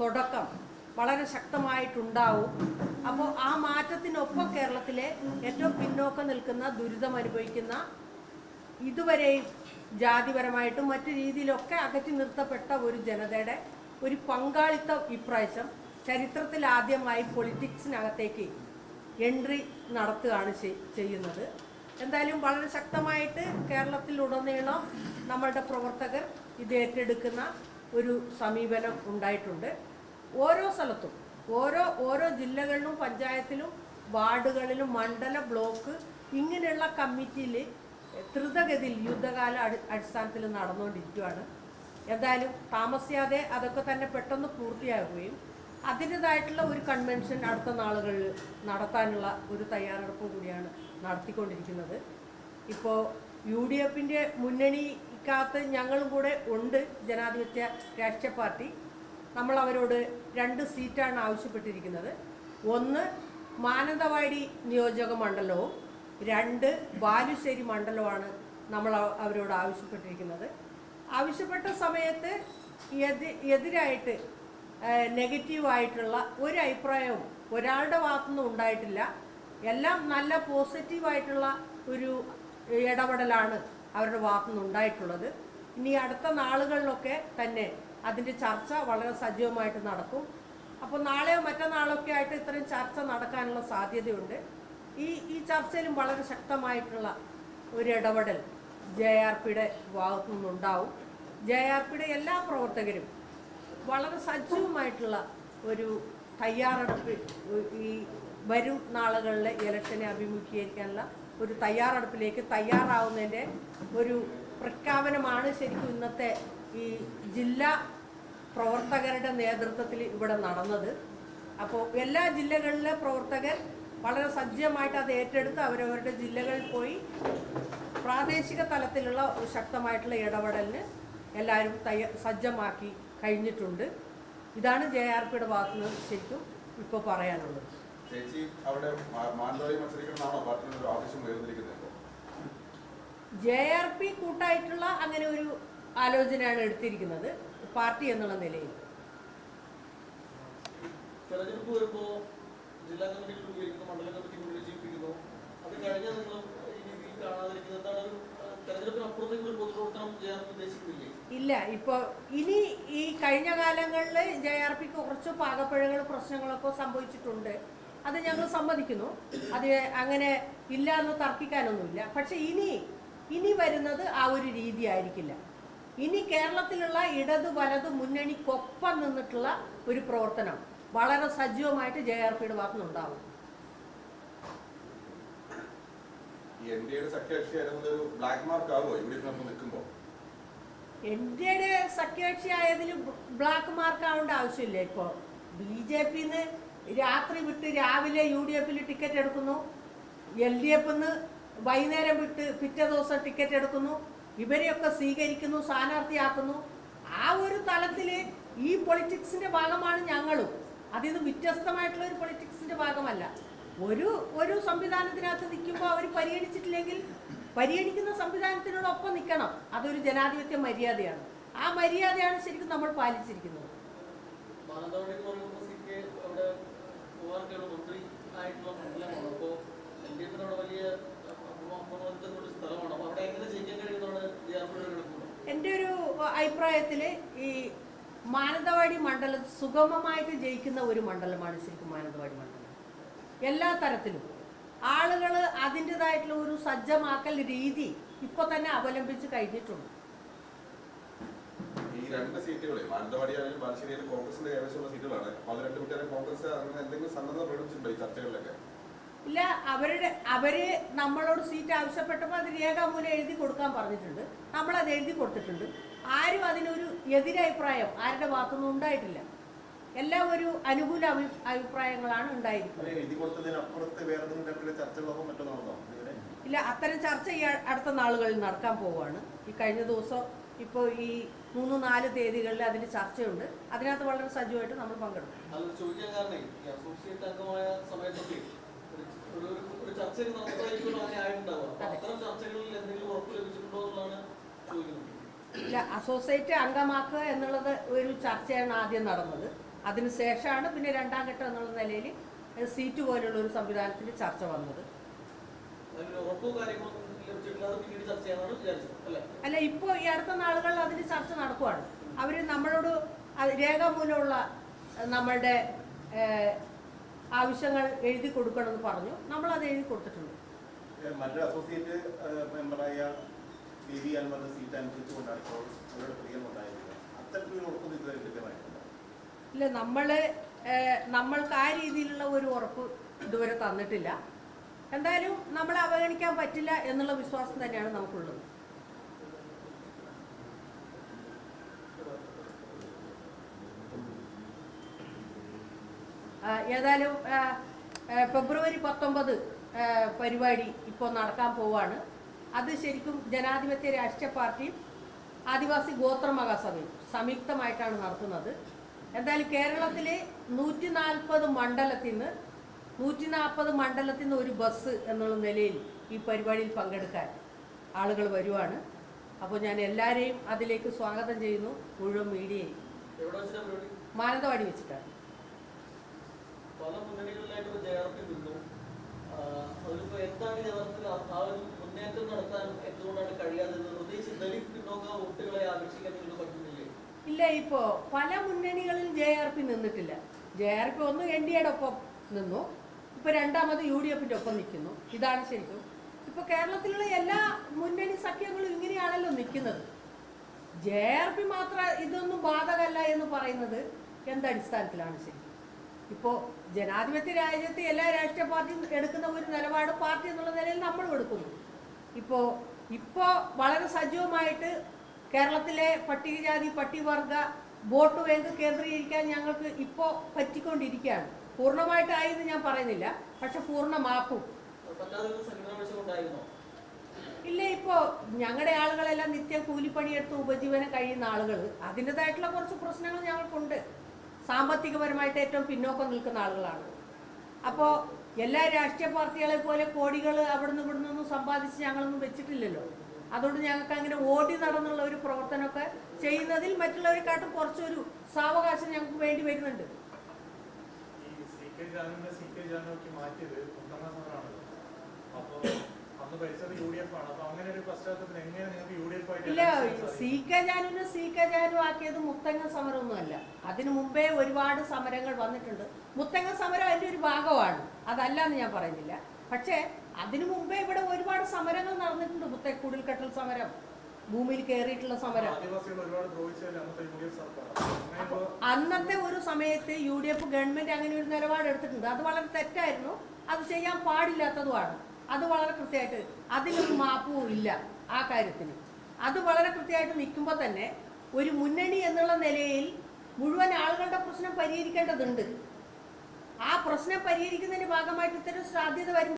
തുടക്കം വളരെ ശക്തമായിട്ടുണ്ടാവും. അപ്പോൾ ആ മാറ്റത്തിനൊപ്പം കേരളത്തിലെ ഏറ്റവും പിന്നോക്കം നിൽക്കുന്ന ദുരിതം അനുഭവിക്കുന്ന ഇതുവരെയും ജാതിപരമായിട്ടും മറ്റു രീതിയിലൊക്കെ അകറ്റി നിർത്തപ്പെട്ട ഒരു ജനതയുടെ ഒരു പങ്കാളിത്തം ഇപ്രാവശ്യം ചരിത്രത്തിൽ ആദ്യമായി പൊളിറ്റിക്സിനകത്തേക്ക് എൻട്രി നടത്തുകയാണ് ചെയ്- ചെയ്യുന്നത്. എന്തായാലും വളരെ ശക്തമായിട്ട് കേരളത്തിലുടനീളം നമ്മളുടെ പ്രവർത്തകർ ഇത് ഏറ്റെടുക്കുന്ന ഒരു സമീപനം ഉണ്ടായിട്ടുണ്ട്. ഓരോ സ്ഥലത്തും ഓരോ ഓരോ ജില്ലകളിലും പഞ്ചായത്തിലും വാർഡുകളിലും മണ്ഡല ബ്ലോക്ക് ഇങ്ങനെയുള്ള കമ്മിറ്റിയിൽ ദ്രുതഗതിയിൽ യുദ്ധകാല അടി അടിസ്ഥാനത്തിൽ നടന്നുകൊണ്ടിരിക്കുകയാണ് എന്തായാലും താമസിയാതെ അതൊക്കെ തന്നെ പെട്ടെന്ന് പൂർത്തിയാകുകയും അതിന്റെതായിട്ടുള്ള ഒരു കൺവെൻഷൻ അടുത്ത നാളുകളിൽ നടത്താനുള്ള ഒരു തയ്യാറെടുപ്പ് കൂടിയാണ് നടത്തിക്കൊണ്ടിരിക്കുന്നത്. ഇപ്പോൾ യു ഡി എഫിന്റെ മുന്നണിക്കകത്ത് ഞങ്ങളും കൂടെ ഉണ്ട് ജനാധിപത്യ രാഷ്ട്രീയ പാർട്ടി. നമ്മൾ അവരോട് രണ്ട് സീറ്റാണ് ആവശ്യപ്പെട്ടിരിക്കുന്നത്. ഒന്ന് മാനന്തവാടി നിയോജക മണ്ഡലവും. രണ്ട് ബാലുശ്ശേരി മണ്ഡലവുമാണ് നമ്മൾ അവരോട് ആവശ്യപ്പെട്ടിരിക്കുന്നത്. ആവശ്യപ്പെട്ട സമയത്ത് എതി എതിരായിട്ട് നെഗറ്റീവായിട്ടുള്ള ഒരു അഭിപ്രായവും ഒരാളുടെ ഭാഗത്തുനിന്നും ഉണ്ടായിട്ടില്ല. എല്ലാം നല്ല പോസിറ്റീവായിട്ടുള്ള ഒരു ഇടപെടലാണ് അവരുടെ ഭാഗത്തു നിന്നുണ്ടായിട്ടുള്ളത് ഇനി അടുത്ത നാളുകളിലൊക്കെ തന്നെ അതിന്റെ ചർച്ച വളരെ സജീവമായിട്ട് നടക്കും. അപ്പോൾ നാളെയോ മറ്റന്നാളൊക്കെ ആയിട്ട് ഇത്രയും ചർച്ച നടക്കാനുള്ള സാധ്യതയുണ്ട്. ഈ ഈ ചർച്ചയിലും വളരെ ശക്തമായിട്ടുള്ള ഒരു ഇടപെടൽ ജെ ആർ പിയുടെ ഭാഗത്തു നിന്നുണ്ടാവും. ജെ ആർ പിയുടെ എല്ലാ പ്രവർത്തകരും വളരെ സജീവമായിട്ടുള്ള ഒരു തയ്യാറെടുപ്പ് ഈ വരും നാളുകളിലെ ഇലക്ഷനെ അഭിമുഖീകരിക്കാനുള്ള ഒരു തയ്യാറെടുപ്പിലേക്ക് തയ്യാറാവുന്നതിന്റെ ഒരു പ്രഖ്യാപനമാണ് ശരിക്കും ഇന്നത്തെ ഈ ജില്ലാ പ്രവർത്തകരുടെ നേതൃത്വത്തിൽ ഇവിടെ നടന്നത്. അപ്പോൾ എല്ലാ ജില്ലകളിലെ പ്രവർത്തകർ വളരെ സജ്ജമായിട്ട് അത് ഏറ്റെടുത്ത് അവരവരുടെ ജില്ലകളിൽ പോയി പ്രാദേശിക തലത്തിലുള്ള ശക്തമായിട്ടുള്ള ഇടപെടലിന് എല്ലാവരും തയ്യ സജ്ജമാക്കി കഴിഞ്ഞിട്ടുണ്ട്. ഇതാണ് ജെ ആർ പിയുടെ ഭാഗത്തുനിന്ന് ശരിക്കും ഇപ്പോൾ പറയാനുള്ളത്. ചേച്ചി അവിടെ മാനന്തവാടി മത്സരിക്കണമെന്നാണോ ജെ ആർ പി കൂട്ടായിട്ടുള്ള അങ്ങനെ ഒരു ആലോചനയാണ് എടുത്തിരിക്കുന്നത്. പാർട്ടി എന്നുള്ള നിലയിൽ. തെരഞ്ഞെടുപ്പ് വരുമ്പോ ജില്ലാ കമ്മിറ്റി രൂപീകരിക്കുന്നു മണ്ഡലം കമ്മിറ്റി വിജയിപ്പിക്കുന്നു അത് കഴിഞ്ഞാൽ നിങ്ങൾ ഈ രീതിയിൽ കാണാതിരിക്കുന്നത് എന്താണ് ഒരു ഏഹ്, തെരഞ്ഞെടുപ്പിനപ്പുറത്തേക്ക് ഒരു പൊതുപ്രവർത്തനം ചെയ്യാൻ ഉദ്ദേശിക്കുന്നില്ലേ? ഇല്ല ഇപ്പൊ ഇനി ഈ കഴിഞ്ഞ കാലങ്ങളിൽ ജെ ആർ പിക്ക് കുറച്ച് പാകപ്പിഴകൾ പ്രശ്നങ്ങളൊക്കെ സംഭവിച്ചിട്ടുണ്ട്. അത് ഞങ്ങൾ സമ്മതിക്കുന്നു. അത് അങ്ങനെ ഇല്ല എന്ന് തർക്കിക്കാനൊന്നുമില്ല. പക്ഷെ ഇനി ഇനി വരുന്നത് ആ ഒരു രീതി ആയിരിക്കില്ല ഇനി കേരളത്തിലുള്ള ഇടത് വലത് മുന്നണിക്കൊപ്പം നിന്നിട്ടുള്ള ഒരു പ്രവർത്തനം വളരെ സജീവമായിട്ട് ജെ ആർ പിയുടെ ഭാഗത്തുനിന്നുണ്ടാവും എൻ ഡി എയുടെ സഖ്യകക്ഷി ആയതിൽ ബ്ലാക്ക് മാർക്ക് ആവേണ്ട ആവശ്യമില്ല ഇപ്പോൾ. ബി ജെ പിന്ന് രാത്രി വിട്ട് രാവിലെ യു ഡി എഫിൽ ടിക്കറ്റ് എടുക്കുന്നു. എൽ ഡി എഫിൽ നിന്ന് വൈകുന്നേരം വിട്ട് പിറ്റേ ദിവസം ടിക്കറ്റ് എടുക്കുന്നു. ഇവരെയൊക്കെ സ്വീകരിക്കുന്നു സ്ഥാനാർത്ഥിയാക്കുന്നു. ആ ഒരു തലത്തിൽ ഈ പൊളിറ്റിക്സിന്റെ ഭാഗമാണ് ഞങ്ങളും. അതിൽ നിന്ന് വ്യത്യസ്തമായിട്ടുള്ള ഒരു പൊളിറ്റിക്സിന്റെ ഭാഗമല്ല. ഒരു ഒരു സംവിധാനത്തിനകത്ത് നിൽക്കുമ്പോൾ അവർ പരിഗണിച്ചിട്ടില്ലെങ്കിൽ പരിഗണിക്കുന്ന സംവിധാനത്തിനോടൊപ്പം നിൽക്കണം. അതൊരു ജനാധിപത്യ മര്യാദയാണ്. ആ മര്യാദയാണ് ശരിക്കും നമ്മൾ പാലിച്ചിരിക്കുന്നത്. എന്ന് പറയുമ്പോൾ സി കെ അവിടെ പോകാനൊക്കെയുള്ള മന്ത്രി ആയിട്ടുള്ള മണ്ഡലമാണ് അപ്പോൾ എൽ ഡി അവിടെ വലിയ അപ്രമാദിത്തമുള്ള ഒരു സ്ഥലമാണ്. അപ്പോൾ അവിടെ എങ്ങനെ ജയിക്കാൻ പിയുടെ കിടക്കുന്നത് എന്റെ ഒരു അഭിപ്രായത്തിൽ ഈ മാനന്തവാടി മണ്ഡലം സുഗമമായിട്ട് ജയിക്കുന്ന ഒരു മണ്ഡലമാണ് ശരിക്കും മാനന്തവാടി മണ്ഡലം. എല്ലാ തരത്തിലും. ആളുകൾ അതിന്റെതായിട്ടുള്ള ഒരു സജ്ജമാക്കൽ രീതി ഇപ്പോൾ തന്നെ അവലംബിച്ച് കഴിഞ്ഞിട്ടുണ്ട്. രണ്ട് സീറ്റുകളെ. മാനന്തവാടി ആയാലും ബാലുശ്ശേരി ആയാലും കോൺഗ്രസിന്റെ കൈവശമുള്ള സീറ്റുകളാണ്. അപ്പൊ അത് രണ്ട് കുട്ടികളെ കോൺഗ്രസ് അങ്ങനെ എന്തെങ്കിലും സന്നദ്ധ പ്രകടിപ്പിച്ചിട്ടുണ്ടോ ഈ ചർച്ചകളിലൊക്കെ? ഇല്ല അവരുടെ അവർ നമ്മളോട് സീറ്റ് ആവശ്യപ്പെട്ടപ്പോൾ അത് രേഖാമൂലം എഴുതി കൊടുക്കാൻ പറഞ്ഞിട്ടുണ്ട്. നമ്മൾ അത് എഴുതി കൊടുത്തിട്ടുണ്ട്. ആരും അതിനൊരു എതിരഭിപ്രായം ആരുടെ ഭാഗത്തുനിന്നും ഉണ്ടായിട്ടില്ല. എല്ലാം ഒരു അനുകൂല അഭിപ്രായങ്ങളാണ് ഉണ്ടായിരിക്കുന്നത്. ഇല്ല അത്തരം ചർച്ച ഈ അടുത്ത നാളുകളിൽ നടക്കാൻ പോവുകയാണ്. ഈ കഴിഞ്ഞ ദിവസം ഇപ്പോൾ ഈ മൂന്ന് നാല് തീയതികളിൽ അതിന് ചർച്ചയുണ്ട്. അതിനകത്ത് വളരെ സജീവമായിട്ട് നമ്മൾ പങ്കെടുക്കും. ഇല്ല അസോസിയേറ്റ് അംഗമാക്കുക എന്നുള്ളത് ഒരു ചർച്ചയാണ് ആദ്യം നടന്നത്. അതിനുശേഷമാണ് പിന്നെ രണ്ടാം ഘട്ടം എന്നുള്ള നിലയിൽ സീറ്റ് പോലുള്ള ഒരു സംവിധാനത്തിൽ ചർച്ച വന്നത്. അല്ലേ ഇപ്പോൾ ഈ അടുത്ത നാളുകളിൽ അതിന് ചർച്ച നടക്കുവാണ്. അവർ നമ്മളോട് രേഖാമൂലമുള്ള നമ്മളുടെ ആവശ്യങ്ങൾ എഴുതി കൊടുക്കണമെന്ന് പറഞ്ഞു. നമ്മൾ അത് എഴുതി കൊടുത്തിട്ടുണ്ട്. മറ്റൊരു അസോസിയേറ്റ് ഏഹ് മെമ്പറായ ബി വി അൻവറിന്റെ സീറ്റ് അനുസരിച്ചുകൊണ്ടാണ് ഇപ്പോൾ അവരുടെ പ്രിയം ഉണ്ടായിരുന്നത്. അത്തരത്തിലൊരു ഉറപ്പ് ഇതുവരെ ഇല്ല നമ്മൾ നമ്മൾക്ക് ആ രീതിയിലുള്ള ഒരു ഉറപ്പ് ഇതുവരെ തന്നിട്ടില്ല. എന്തായാലും നമ്മൾ അവഗണിക്കാൻ പറ്റില്ല എന്നുള്ള വിശ്വാസം തന്നെയാണ് നമുക്കുള്ളത്. ഏതായാലും ഫെബ്രുവരി പത്തൊമ്പത് പരിപാടി ഇപ്പോൾ നടക്കാൻ പോവാണ്. അത് ശരിക്കും ജനാധിപത്യ രാഷ്ട്രീയ പാർട്ടിയും ആദിവാസി ഗോത്ര മഹാസഭയും സംയുക്തമായിട്ടാണ് നടത്തുന്നത്. എന്തായാലും കേരളത്തിലെ നൂറ്റി നാൽപ്പത് മണ്ഡലത്തിൽ നിന്ന് നൂറ്റി നാൽപ്പത് മണ്ഡലത്തിൽ നിന്ന് ഒരു ബസ് എന്നുള്ള നിലയിൽ ഈ പരിപാടിയിൽ പങ്കെടുക്കാൻ ആളുകൾ വരുവാണ്. അപ്പോൾ ഞാൻ എല്ലാവരെയും അതിലേക്ക് സ്വാഗതം ചെയ്യുന്നു. മുഴുവൻ മീഡിയയും. മാനന്തവാടി വെച്ചിട്ടാണ്. ഇല്ല ഇപ്പോ പല മുന്നണികളിൽ ജെ ആർ പി നിന്നിട്ടില്ല. ജെ ആർ പി ഒന്ന് എൻ ഡി എയുടെ ഒപ്പം നിന്നു. ഇപ്പൊ രണ്ടാമത് യു ഡി എഫിന്റെ ഒപ്പം നിൽക്കുന്നു. ഇതാണ് ശരിക്കും. ഇപ്പൊ കേരളത്തിലുള്ള എല്ലാ മുന്നണി സഖ്യങ്ങളും ഇങ്ങനെയാണല്ലോ നിൽക്കുന്നത്. ജെ ആർ പി മാത്രം ഇതൊന്നും ബാധകമല്ല എന്ന് പറയുന്നത് എന്തടിസ്ഥാനത്തിലാണ് ശരി ഇപ്പോൾ ജനാധിപത്യ രാജ്യത്തെ എല്ലാ രാഷ്ട്രീയ പാർട്ടിയും എടുക്കുന്ന ഒരു നിലപാട് പാർട്ടി എന്നുള്ള നിലയിൽ നമ്മളും എടുക്കുന്നു. ഇപ്പോൾ ഇപ്പോൾ വളരെ സജീവമായിട്ട് കേരളത്തിലെ പട്ടികജാതി പട്ടികവർഗ വോട്ട് ബാങ്ക് കേന്ദ്രീകരിക്കാൻ ഞങ്ങൾക്ക് ഇപ്പോൾ പറ്റിക്കൊണ്ടിരിക്കുകയാണ്. പൂർണമായിട്ടായി എന്ന് ഞാൻ പറയുന്നില്ല. പക്ഷെ പൂർണമാക്കും. ഇല്ല ഇപ്പോ ഞങ്ങളുടെ ആളുകളെല്ലാം നിത്യം കൂലിപ്പണിയെടുത്ത് ഉപജീവനം കഴിയുന്ന ആളുകൾ അതിന്റെതായിട്ടുള്ള കുറച്ച് പ്രശ്നങ്ങൾ ഞങ്ങൾക്കുണ്ട്. സാമ്പത്തികപരമായിട്ട് ഏറ്റവും പിന്നോക്കം നിൽക്കുന്ന ആളുകളാണ്. അപ്പോൾ എല്ലാ രാഷ്ട്രീയ പാർട്ടികളെ പോലെ കോടികൾ അവിടുന്ന് ഇവിടുന്ന് ഒന്നും സമ്പാദിച്ച് ഞങ്ങളൊന്നും വെച്ചിട്ടില്ലല്ലോ. അതുകൊണ്ട് ഞങ്ങൾക്ക് അങ്ങനെ ഓടി നടന്നുള്ള ഒരു പ്രവർത്തനമൊക്കെ ചെയ്യുന്നതിൽ മറ്റുള്ളവരെക്കാട്ടും കുറച്ചൊരു സാവകാശം ഞങ്ങൾക്ക് വേണ്ടി വരുന്നുണ്ട്. കെ ജാനുവിനെ സി കെ ജാനുവിലേക്ക് മാറ്റിയത് ഒന്നാം സമരമാണല്ലോ അപ്പൊ അന്ന് ഭരിച്ചത് യു ഡി എഫ് ആണ്. അപ്പൊ അങ്ങനെ ഒരു പശ്ചാത്തലത്തിൽ എങ്ങനെ നിങ്ങൾക്ക് യു ഡി എഫ് ഇല്ല സി? കെ ജാനുവിനെ സി കെ ജാനു ആക്കിയത് മുത്തങ്ങ സമരമൊന്നുമല്ല. അതിനു മുമ്പേ ഒരുപാട് സമരങ്ങൾ വന്നിട്ടുണ്ട്. മുത്തങ്ങ സമരം അതിന്റെ ഒരു ഭാഗമാണ്. അതല്ല എന്ന് ഞാൻ പറയുന്നില്ല. പക്ഷേ അതിനു മുമ്പേ ഇവിടെ ഒരുപാട് സമരങ്ങൾ നടന്നിട്ടുണ്ട് മുത്തേ കുടിൽക്കട്ടൽ സമരം. ഭൂമിയിൽ കയറിയിട്ടുള്ള സമരം. അന്നത്തെ ഒരു സമയത്ത് യു ഡി എഫ് ഗവൺമെന്റ് അങ്ങനെ ഒരു നിലപാട് എടുത്തിട്ടുണ്ട് അത് വളരെ തെറ്റായിരുന്നു. അത് ചെയ്യാൻ പാടില്ലാത്തതുമാണ്. അത് വളരെ കൃത്യമായിട്ട് അതിനൊരു മാപ്പും ഇല്ല ആ കാര്യത്തിന്. അത് വളരെ കൃത്യമായിട്ട് നിൽക്കുമ്പോൾ തന്നെ ഒരു മുന്നണി എന്നുള്ള നിലയിൽ മുഴുവൻ ആളുകളുടെ പ്രശ്നം പരിഹരിക്കേണ്ടതുണ്ട്. ആ പ്രശ്നം പരിഹരിക്കുന്നതിന്റെ ഭാഗമായിട്ട് ഇത്തരം സാധ്യത